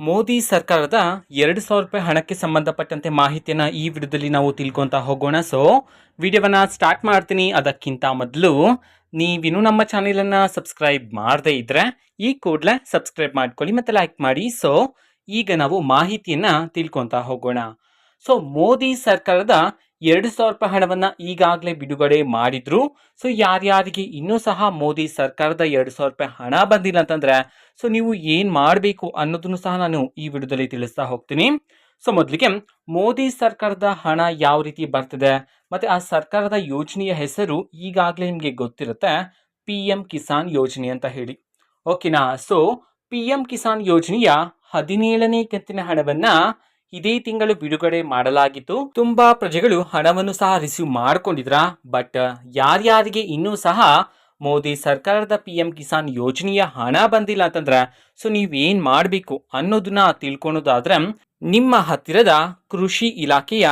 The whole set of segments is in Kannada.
ಮೋದಿ ಸರ್ಕಾರದ ಎರಡು ಸಾವಿರ ರೂಪಾಯಿ ಹಣಕ್ಕೆ ಸಂಬಂಧಪಟ್ಟಂತೆ ಮಾಹಿತಿಯನ್ನು ಈ ವಿಡಿಯೋದಲ್ಲಿ ನಾವು ತಿಳ್ಕೊಂತ ಹೋಗೋಣ. ಸೊ ವಿಡಿಯೋವನ್ನು ಸ್ಟಾರ್ಟ್ ಮಾಡ್ತೀನಿ. ಅದಕ್ಕಿಂತ ಮೊದಲು ನೀವಿನ್ನೂ ನಮ್ಮ ಚಾನೆಲನ್ನು ಸಬ್ಸ್ಕ್ರೈಬ್ ಮಾಡದೇ ಇದ್ದರೆ ಈ ಕೂಡಲೇ ಸಬ್ಸ್ಕ್ರೈಬ್ ಮಾಡ್ಕೊಳ್ಳಿ ಮತ್ತೆ ಲೈಕ್ ಮಾಡಿ. ಸೊ ಈಗ ನಾವು ಮಾಹಿತಿಯನ್ನು ತಿಳ್ಕೊತ ಹೋಗೋಣ. ಸೊ ಮೋದಿ ಸರ್ಕಾರದ ಎರಡು ಸಾವಿರ ರೂಪಾಯಿ ಹಣವನ್ನ ಈಗಾಗಲೇ ಬಿಡುಗಡೆ ಮಾಡಿದ್ರು. ಸೊ ಯಾರ್ಯಾರಿಗೆ ಇನ್ನೂ ಸಹ ಮೋದಿ ಸರ್ಕಾರದ ಎರಡು ಸಾವಿರ ರೂಪಾಯಿ ಹಣ ಬಂದಿಲ್ಲ ಅಂತಂದ್ರೆ ಸೊ ನೀವು ಏನು ಮಾಡಬೇಕು ಅನ್ನೋದನ್ನು ಸಹ ನಾನು ಈ ವಿಡಿಯೋದಲ್ಲಿ ತಿಳಿಸ್ತಾ ಹೋಗ್ತೀನಿ. ಸೊ ಮೊದಲಿಗೆ ಮೋದಿ ಸರ್ಕಾರದ ಹಣ ಯಾವ ರೀತಿ ಬರ್ತಿದೆ, ಮತ್ತೆ ಆ ಸರ್ಕಾರದ ಯೋಜನೆಯ ಹೆಸರು ಈಗಾಗಲೇ ನಿಮಗೆ ಗೊತ್ತಿರುತ್ತೆ, ಪಿ ಕಿಸಾನ್ ಯೋಜನೆ ಅಂತ ಹೇಳಿ. ಓಕೆನಾ ಸೊ ಪಿ ಕಿಸಾನ್ ಯೋಜನೆಯ ಹದಿನೇಳನೇ ಕಂತಿನ ಹಣವನ್ನ ಇದೇ ತಿಂಗಳು ಬಿಡುಗಡೆ ಮಾಡಲಾಗಿತ್ತು. ತುಂಬಾ ಪ್ರಜೆಗಳು ಹಣವನ್ನು ಸಹ ರಿಸೀವ್ ಮಾಡ್ಕೊಂಡಿದ್ರ? ಬಟ್ ಯಾರ್ಯಾರಿಗೆ ಇನ್ನೂ ಸಹ ಮೋದಿ ಸರ್ಕಾರದ ಪಿ ಎಂ ಕಿಸಾನ್ ಯೋಜನೆಯ ಹಣ ಬಂದಿಲ್ಲ ಅಂತಂದ್ರೆ ಸೊ ನೀವೇನ್ ಮಾಡಬೇಕು ಅನ್ನೋದನ್ನ ತಿಳ್ಕೊಳೋದಾದ್ರೆ, ನಿಮ್ಮ ಹತ್ತಿರದ ಕೃಷಿ ಇಲಾಖೆಯ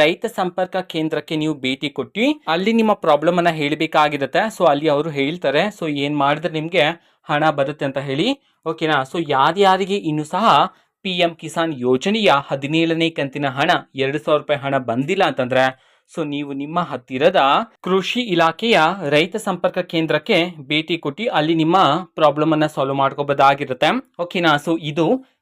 ರೈತ ಸಂಪರ್ಕ ಕೇಂದ್ರಕ್ಕೆ ನೀವು ಭೇಟಿ ಕೊಟ್ಟು, ಅಲ್ಲಿ ನಿಮ್ಮ ಪ್ರಾಬ್ಲಮ್ ಅನ್ನ ಹೇಳಬೇಕಾಗಿರುತ್ತೆ. ಸೊ ಅಲ್ಲಿ ಅವರು ಹೇಳ್ತಾರೆ ಸೊ ಏನ್ ಮಾಡಿದ್ರೆ ನಿಮ್ಗೆ ಹಣ ಬರುತ್ತೆ ಅಂತ ಹೇಳಿ. ಓಕೆನಾ ಸೊ ಯಾರ್ಯಾರಿಗೆ ಇನ್ನೂ ಸಹ ಪಿ ಎಂ ಕಿಸಾನ್ ಯೋಜನೆಯ ಹದಿನೇಳನೇ ಕಂತಿನ ಹಣ ಎರಡು ಸಾವಿರ ರೂಪಾಯಿ ಹಣ ಬಂದಿಲ್ಲ ಅಂತಂದ್ರೆ, ಸೊ ನೀವು ನಿಮ್ಮ ಹತ್ತಿರದ ಕೃಷಿ ಇಲಾಖೆಯ ರೈತ ಸಂಪರ್ಕ ಕೇಂದ್ರಕ್ಕೆ ಭೇಟಿ ಕೊಟ್ಟು ಅಲ್ಲಿ ನಿಮ್ಮ ಪ್ರಾಬ್ಲಮ್ ಅನ್ನ ಸಾಲ್ವ್ ಮಾಡ್ಕೋಬೋದಾಗಿರುತ್ತೆ. ಓಕೆನಾ ಸೊ ಇದು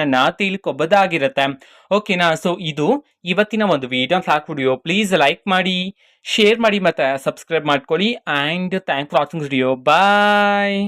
ಅನ್ನ ತಿಳ್ಕೊಬೋದಾಗಿರುತ್ತೆ ಓಕೆನಾ ಸೊ ಇದು ಇವತ್ತಿನ ಒಂದು video vlog video please like ಮಾಡಿ ಶೇರ್ ಮಾಡಿ ಮತ್ತೆ ಸಬ್ಸ್ಕ್ರೈಬ್ ಮಾಡ್ಕೊಳ್ಳಿ. And thank for watching video bye